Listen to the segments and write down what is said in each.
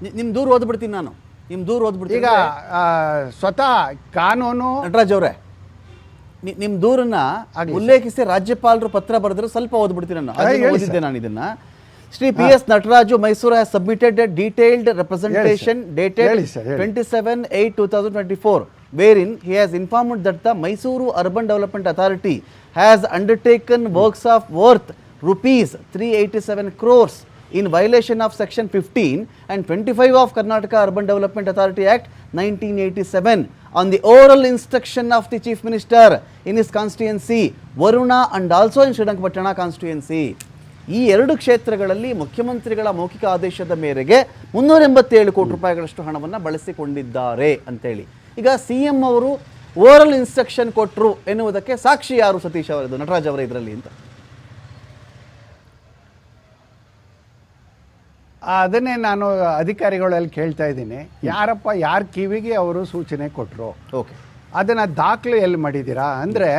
ನಿಮ್ ದೂರ್ ಓದ್ಬಿಡ್ತೀನಿ ನಾನು. ನಿಮ್ ದೂರ ಓದ್ಬಿಡ್ತೀನಿ ಈಗ ಆ, ಸ್ವತಃ ಕಾನೂನು ನಟರಾಜ್ ಅವರೇ ನಿಮ್ ದೂರನ್ನ ಉಲ್ಲೇಖಿಸಿ ರಾಜ್ಯಪಾಲರು ಪತ್ರ ಬರೆದ್ರೆ ಸ್ವಲ್ಪ ಓದ್ಬಿಡ್ತೀನಿ ನಾನು. ಹೇಳಿ ಓದಿದ್ದೆ ನಾನು ಇದನ್ನ. Shri P S Nataraju Mysuru has submitted a detailed representation dated ಹೇಳಿ ಸರ್, ಹೇಳಿ. Twenty seven eight two thousand twenty four wherein he has informed that the Mysuru Urban Development Authority has undertaken works of worth rupees 387 crores in violation of section 15 and 25 of Karnataka Urban Development Authority Act 1987 on the oral instruction of the Chief Minister in his constituency Varuna and also in Srirangapatna constituency. ಈ ಎರಡು ಕ್ಷೇತ್ರಗಳಲ್ಲಿ ಮುಖ್ಯಮಂತ್ರಿಗಳ ಮೌಖಿಕ ಆದೇಶದ ಮೇರೆಗೆ ಮುನ್ನೂರ ಎಂಬತ್ತೇಳು ಕೋಟಿ ರೂಪಾಯಿಗಳಷ್ಟು ಹಣವನ್ನು ಬಳಸಿಕೊಂಡಿದ್ದಾರೆ ಅಂತೇಳಿ ಈಗ ಸಿ ಎಂ ಅವರು ಓರಲ್ ಇನ್ಸ್ಟ್ರಕ್ಷನ್ ಕೊಟ್ಟರು ಎನ್ನುವುದಕ್ಕೆ ಸಾಕ್ಷಿ ಯಾರು ಸತೀಶ್ ಅವರದು ನಟರಾಜ್ ಅವರ ಇದರಲ್ಲಿ ಅಂತ ಅದನ್ನೇ ನಾನು ಅಧಿಕಾರಿಗಳಲ್ಲಿ ಕೇಳ್ತಾ ಇದ್ದೀನಿ. ಯಾರಪ್ಪ ಯಾರ ಕಿವಿಗೆ ಅವರು ಸೂಚನೆ ಕೊಟ್ಟರು ಓಕೆ. ಅದನ್ನ ದಾಖಲೆ ಎಲ್ಲಿ ಮಾಡಿದ್ದೀರಾ? ಅಂದ್ರೆ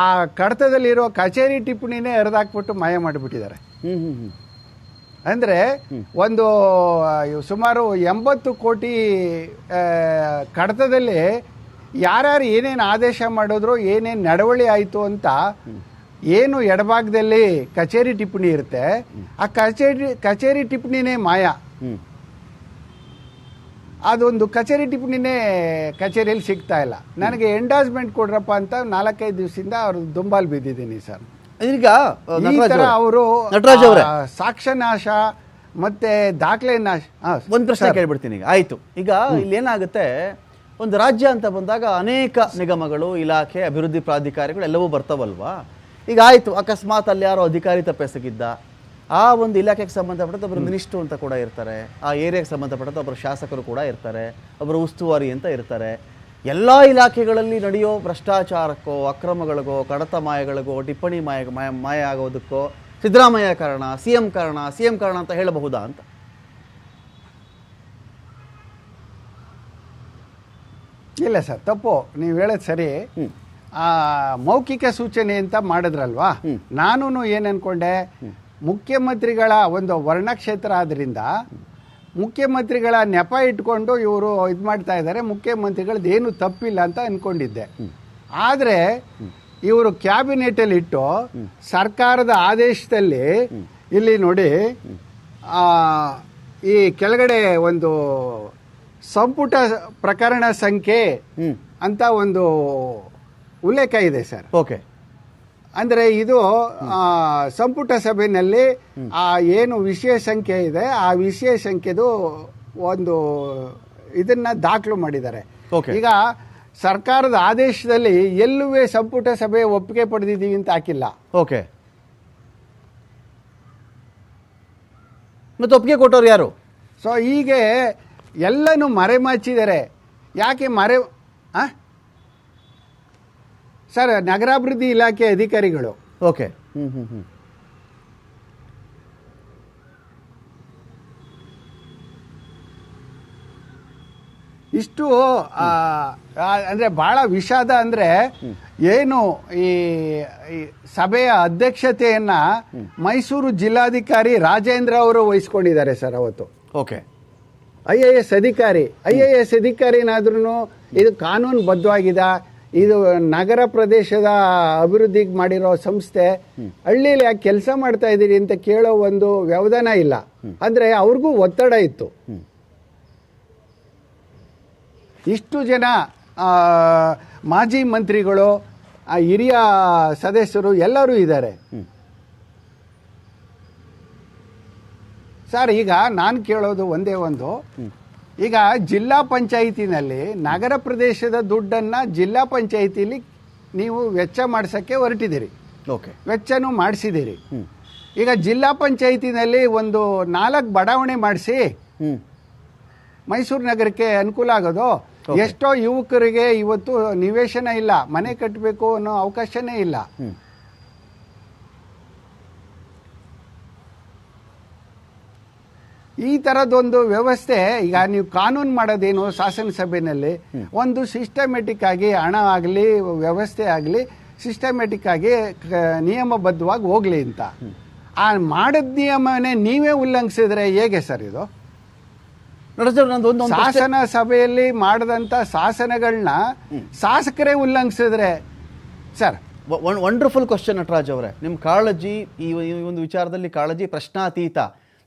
ಆ ಕಡತದಲ್ಲಿರೋ ಕಚೇರಿ ಟಿಪ್ಪಣಿನೇ ಎರೆದಾಕ್ಬಿಟ್ಟು ಮಾಯ ಮಾಡಿಬಿಟ್ಟಿದ್ದಾರೆ. ಅಂದರೆ ಒಂದು ಸುಮಾರು ಎಂಬತ್ತು ಕೋಟಿ ಕಡತದಲ್ಲಿ ಯಾರ್ಯಾರು ಏನೇನು ಆದೇಶ ಮಾಡಿದ್ರು ಏನೇನು ನಡವಳಿ ಆಯಿತು ಅಂತ ಏನು ಎಡಭಾಗದಲ್ಲಿ ಕಚೇರಿ ಟಿಪ್ಪಣಿ ಇರುತ್ತೆ ಆ ಕಚೇರಿ ಕಚೇರಿ ಟಿಪ್ಪಣಿನೇ ಮಾಯ. ಅದೊಂದು ಕಚೇರಿ ಟಿಪ್ಪಣಿನೇ ಕಚೇರಿಯಲ್ಲಿ ಸಿಗ್ತಾ ಇಲ್ಲ. ನನಗೆ ಎಂಡಾಸ್ಮೆಂಟ್ ಕೊಡ್ರಪ್ಪ ಅಂತ ನಾಲ್ಕೈದು ದಿವಸದಿಂದ ಅವ್ರ ದುಂಬಾಲ್ ಬಿದ್ದಿದ್ದೀನಿ ಸರ್. ಈಗ ಅವರು. ನಟರಾಜ್ ಅವರೇ? ಸಾಕ್ಷ್ಯ ನಾಶ ಮತ್ತೆ ದಾಖಲೆ ನಾಶ ಒಂದು ಪ್ರಶ್ನೆ. ಕೇಳ್ಬಿಡ್ತೀನಿ ಈಗ. ಆಯ್ತು. ಈಗ ಇಲ್ಲಿ ಏನಾಗುತ್ತೆ ಒಂದು ರಾಜ್ಯ ಅಂತ ಬಂದಾಗ ಅನೇಕ ನಿಗಮಗಳು ಇಲಾಖೆ ಅಭಿವೃದ್ಧಿ ಪ್ರಾಧಿಕಾರಿಗಳು ಎಲ್ಲವೂ ಬರ್ತಾವಲ್ವಾ? ಈಗ ಆಯಿತು ಅಕಸ್ಮಾತ್ ಅಲ್ಲಿ ಯಾರೋ ಅಧಿಕಾರಿ ತಪ್ಪೆಸಗಿದ್ದ ಆ ಒಂದು ಇಲಾಖೆಗೆ ಸಂಬಂಧಪಟ್ಟಂತೆ ಒಬ್ಬರು ಮಿನಿಸ್ಟ್ರು ಅಂತ ಕೂಡ ಇರ್ತಾರೆ. ಆ ಏರಿಯಾಗೆ ಸಂಬಂಧಪಟ್ಟಂತೆ ಒಬ್ಬರು ಶಾಸಕರು ಕೂಡ ಇರ್ತಾರೆ. ಒಬ್ಬರು ಉಸ್ತುವಾರಿ ಅಂತ ಇರ್ತಾರೆ. ಎಲ್ಲ ಇಲಾಖೆಗಳಲ್ಲಿ ನಡೆಯೋ ಭ್ರಷ್ಟಾಚಾರಕ್ಕೋ ಅಕ್ರಮಗಳಿಗೋ ಕಡತ ಮಾಯಗಳಿಗೋ ಟಿಪ್ಪಣಿ ಮಾಯ ಮಾಯ ಮಾಯ ಆಗೋದಕ್ಕೋ ಸಿದ್ದರಾಮಯ್ಯ ಕಾರಣ ಸಿ ಎಂ ಕಾರಣ ಸಿ ಎಂ ಕಾರಣ ಅಂತ ಹೇಳಬಹುದಾ ಅಂತ? ಇಲ್ಲ ಸರ್ ತಪ್ಪು. ನೀವು ಹೇಳೋದು ಸರಿ. ಆ ಮೌಖಿಕ ಸೂಚನೆ ಅಂತ ಮಾಡಿದ್ರಲ್ವಾ? ನಾನು ಏನ್ ಅನ್ಕೊಂಡೆ? ಮುಖ್ಯಮಂತ್ರಿಗಳ ಒಂದು ವರ್ಣಕ್ಷೇತ್ರ ಆದ್ರಿಂದ ಮುಖ್ಯಮಂತ್ರಿಗಳ ನೆಪ ಇಟ್ಕೊಂಡು ಇವರು ಇದು ಮಾಡ್ತಾ ಇದ್ದಾರೆ ಮುಖ್ಯಮಂತ್ರಿಗಳದ್ದು ಏನು ತಪ್ಪಿಲ್ಲ ಅಂತ ಅನ್ಕೊಂಡಿದ್ದೆ. ಆದರೆ ಇವರು ಕ್ಯಾಬಿನೆಟಲ್ಲಿ ಇಟ್ಟು ಸರ್ಕಾರದ ಆದೇಶದಲ್ಲಿ ಇಲ್ಲಿ ನೋಡಿ ಆ, ಈ ಕೆಳಗಡೆ ಒಂದು ಸಂಪುಟ ಪ್ರಕರಣ ಸಂಖ್ಯೆ ಅಂತ ಒಂದು ಉಲ್ಲೇಖ ಇದೆ ಸರ್. ಓಕೆ. ಅಂದ್ರೆ ಇದು ಸಂಪುಟ ಸಭೆಯಲ್ಲಿ ಆ ಏನು ವಿಷಯ ಸಂಖ್ಯೆ ಇದೆ ಆ ವಿಷಯ ಸಂಖ್ಯೆದು ಒಂದು ಇದನ್ನ ದಾಖಲು ಮಾಡಿದ್ದಾರೆ. ಈಗ ಸರ್ಕಾರದ ಆದೇಶದಲ್ಲಿ ಎಲ್ಲುವೇ ಸಂಪುಟ ಸಭೆ ಒಪ್ಪಿಗೆ ಪಡೆದಿದ್ದೀವಿ ಅಂತ ಹಾಕಿಲ್ಲ. ಓಕೆ. ಮತ್ತೆ ಒಪ್ಪಿಗೆ ಕೊಟ್ಟವ್ರು ಯಾರು? ಸೊ ಹೀಗೆ ಎಲ್ಲನೂ ಮರೆಮಾಚಿದ್ದಾರೆ. ಯಾಕೆ ಮರೆ ಆ? ಸರ್ ನಗರಾಭಿವೃದ್ಧಿ ಇಲಾಖೆ ಅಧಿಕಾರಿಗಳು. ಓಕೆ. ಹ್ಞೂ ಹ್ಞೂ ಹ್ಞೂ ಇಷ್ಟು ಅಂದರೆ ಭಾಳ ವಿಷಾದ ಅಂದ್ರೆ ಏನು ಈ ಈ ಸಭೆಯ ಅಧ್ಯಕ್ಷತೆಯನ್ನ ಮೈಸೂರು ಜಿಲ್ಲಾಧಿಕಾರಿ ರಾಜೇಂದ್ರ ಅವರು ವಹಿಸ್ಕೊಂಡಿದ್ದಾರೆ ಸರ್ ಅವತ್ತು. ಓಕೆ. ಐ ಎ ಎಸ್ ಅಧಿಕಾರಿ ಐ ಎ ಎಸ್ ಅಧಿಕಾರಿನಾದ್ರೂ ಇದು ಕಾನೂನು ಬದ್ಧವಾಗಿದೆ ಇದು ನಗರ ಪ್ರದೇಶದ ಅಭಿವೃದ್ಧಿಗೆ ಮಾಡಿರೋ ಸಂಸ್ಥೆ ಹಳ್ಳಿಯಲ್ಲಿ ಯಾಕೆ ಕೆಲಸ ಮಾಡ್ತಾ ಇದ್ದೀರಿ ಅಂತ ಕೇಳೋ ಒಂದು ವ್ಯವಧಾನ ಇಲ್ಲ. ಅಂದ್ರೆ ಅವ್ರಿಗೂ ಒತ್ತಡ ಇತ್ತು. ಇಷ್ಟು ಜನ ಮಾಜಿ ಮಂತ್ರಿಗಳು ಆ, ಹಿರಿಯ ಸದಸ್ಯರು ಎಲ್ಲರೂ ಇದ್ದಾರೆ. ಸರ್ ಈಗ ನಾನು ಕೇಳೋದು ಒಂದೇ ಒಂದು. ಈಗ ಜಿಲ್ಲಾ ಪಂಚಾಯಿತಿನಲ್ಲಿ ನಗರ ಪ್ರದೇಶದ ದುಡ್ಡನ್ನು ಜಿಲ್ಲಾ ಪಂಚಾಯಿತಿಲಿ ನೀವು ವೆಚ್ಚ ಮಾಡಿಸೋಕ್ಕೆ ಹೊರಟಿದ್ದೀರಿ. ಓಕೆ. ವೆಚ್ಚನೂ ಮಾಡಿಸಿದ್ದೀರಿ. ಈಗ ಜಿಲ್ಲಾ ಪಂಚಾಯಿತಿನಲ್ಲಿ ಒಂದು ನಾಲ್ಕು ಬಡಾವಣೆ ಮಾಡಿಸಿ ಮೈಸೂರು ನಗರಕ್ಕೆ ಅನುಕೂಲ ಆಗೋದು? ಎಷ್ಟೋ ಯುವಕರಿಗೆ ಇವತ್ತು ನಿವೇಶನ ಇಲ್ಲ ಮನೆ ಕಟ್ಟಬೇಕು ಅನ್ನೋ ಅವಕಾಶನೇ ಇಲ್ಲ. ಈ ತರದೊಂದು ವ್ಯವಸ್ಥೆ ಈಗ ನೀವು ಕಾನೂನು ಮಾಡೋದೇನು ಶಾಸನಸಭೆಯಲ್ಲಿ ಒಂದು ಸಿಸ್ಟಮೆಟಿಕ್ ಆಗಿ ಹಣ ಆಗಲಿ ವ್ಯವಸ್ಥೆ ಆಗಲಿ ಸಿಸ್ಟಮೆಟಿಕ್ ಆಗಿ ನಿಯಮಬದ್ಧವಾಗಿ ಹೋಗ್ಲಿ ಅಂತ. ಆ ಮಾಡಿದ ನಿಯಮನೇ ನೀವೇ ಉಲ್ಲಂಘಿಸಿದ್ರೆ ಹೇಗೆ ಸರ್ ಇದು? ಶಾಸನ ಸಭೆಯಲ್ಲಿ ಮಾಡದಂತ ಶಾಸನಗಳನ್ನ ಶಾಸಕರೇ ಉಲ್ಲಂಘಿಸಿದ್ರೆ ಸರ್? ವಂಡರ್ಫುಲ್ ಕ್ವಶನ್ ನಟರಾಜ್ ಅವರೇ. ನಿಮ್ಮ ಕಾಳಜಿ ಈ ಒಂದು ವಿಚಾರದಲ್ಲಿ ಕಾಳಜಿ ಪ್ರಶ್ನಾತೀತ.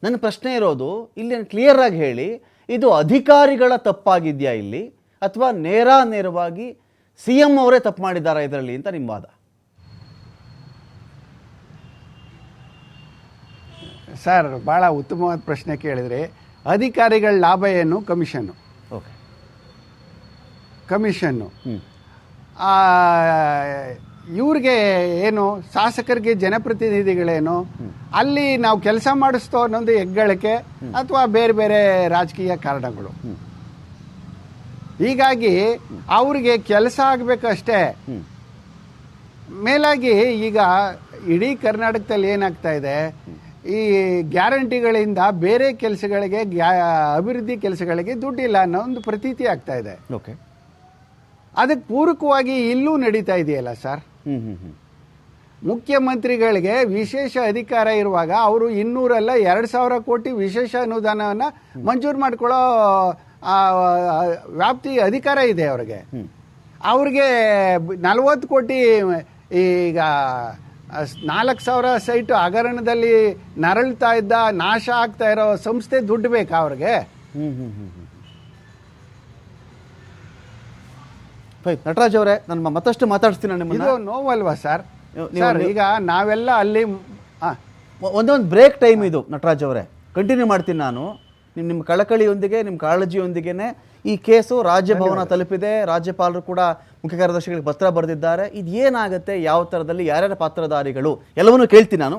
ನನ್ನ ಪ್ರಶ್ನೆ ಇರೋದು ಇಲ್ಲಿ ಕ್ಲಿಯರ್ ಆಗಿ ಹೇಳಿ ಇದು ಅಧಿಕಾರಿಗಳ ತಪ್ಪಾಗಿದೆಯಾ ಇಲ್ಲಿ? ಅಥವಾ ನೇರ ನೇರವಾಗಿ ಸಿ ಎಂ ಅವರೇ ತಪ್ಪು ಮಾಡಿದ್ದಾರೆ ಇದರಲ್ಲಿ ಅಂತ ನಿಮ್ಮ ವಾದ? ಸರ್ ಭಾಳ ಉತ್ತಮವಾದ ಪ್ರಶ್ನೆ ಕೇಳಿದರೆ ಅಧಿಕಾರಿಗಳ ಲಾಭ ಏನು? ಕಮಿಷನ್ನು. Okay commission. ಹ್ಞೂ ಇವ್ರಿಗೆ ಏನು ಶಾಸಕರಿಗೆ ಜನಪ್ರತಿನಿಧಿಗಳೇನು ಅಲ್ಲಿ ನಾವು ಕೆಲಸ ಮಾಡಿಸ್ತೋ ಅನ್ನೊಂದು ಹೆಗ್ಗಳಿಕೆ ಅಥವಾ ಬೇರೆ ಬೇರೆ ರಾಜಕೀಯ ಕಾರಣಗಳು. ಹೀಗಾಗಿ ಅವ್ರಿಗೆ ಕೆಲಸ ಆಗ್ಬೇಕಷ್ಟೇ. ಮೇಲಾಗಿ ಈಗ ಇಡೀ ಕರ್ನಾಟಕದಲ್ಲಿ ಏನಾಗ್ತಾ ಇದೆ ಈ ಗ್ಯಾರಂಟಿಗಳಿಂದ ಬೇರೆ ಕೆಲಸಗಳಿಗೆ ಅಭಿವೃದ್ಧಿ ಕೆಲಸಗಳಿಗೆ ದುಡ್ಡಿಲ್ಲ ಅನ್ನೋ ಒಂದು ಪ್ರತೀತಿ ಆಗ್ತಾ ಇದೆ. ಓಕೆ. ಅದಕ್ಕೆ ಪೂರಕವಾಗಿ ಇಲ್ಲೂ ನಡೀತಾ ಇದೆಯಲ್ಲ ಸರ್? ಮುಖ್ಯಮಂತ್ರಿಗಳಿಗೆ ವಿಶೇಷ ಅಧಿಕಾರ ಇರುವಾಗ ಅವರು ಇನ್ನೂರಲ್ಲ ಎರಡು ಸಾವಿರ ಕೋಟಿ ವಿಶೇಷ ಅನುದಾನವನ್ನು ಮಂಜೂರು ಮಾಡ್ಕೊಳ್ಳೋ ವ್ಯಾಪ್ತಿ ಅಧಿಕಾರ ಇದೆ ಅವ್ರಿಗೆ. ಅವ್ರಿಗೆ ನಲವತ್ತು ಕೋಟಿ ಈಗ ನಾಲ್ಕು ಸಾವಿರ ಸೈಟ್ ಹಗರಣದಲ್ಲಿ ನರಳ್ತಾ ಇದ್ದ ನಾಶ ಆಗ್ತಾ ಇರೋ ಸಂಸ್ಥೆ ದುಡ್ಡು ಬೇಕಾ ಅವ್ರಿಗೆ ಹ್ಞೂ ಹ್ಞೂ ಹ್ಞೂ ಹ್ಞೂ ಫೈನ್ ನಟರಾಜ್ ಅವರೇ ನಾನು ಮತ್ತಷ್ಟು ಮಾತಾಡ್ತೀನಿ ನಾನು ನಿಮ್ಮನ್ನ. ನೋವಲ್ವಾ ಸರ್? ನೀವು- ನೀವು- ಸರ್ ಈಗ ನಾವೆಲ್ಲ ಅಲ್ಲಿ ಆ, ಒಂದೊಂದು ಬ್ರೇಕ್ ಟೈಮ್ ಇದು ನಟರಾಜ್ ಅವರೇ. ಕಂಟಿನ್ಯೂ ಮಾಡ್ತೀನಿ ನಾನು. ನಿಮ್ಮ ನಿಮ್ಮ ಕಳಕಳಿಯೊಂದಿಗೆ ನಿಮ್ಮ ಕಾಳಜಿಯೊಂದಿಗೆನೇ ಈ ಕೇಸು ರಾಜ್ಯಭವನ ತಲುಪಿದೆ. ರಾಜ್ಯಪಾಲರು ಕೂಡ ಮುಖ್ಯ ಕಾರ್ಯದರ್ಶಿಗಳಿಗೆ ಪತ್ರ ಬರೆದಿದ್ದಾರೆ. ಇದು ಏನಾಗುತ್ತೆ? ಯಾವ ಥರದಲ್ಲಿ ಯಾರ್ಯಾರ ಪಾತ್ರಧಾರಿಗಳು? ಎಲ್ಲವನ್ನೂ ಕೇಳ್ತೀನಿ ನಾನು.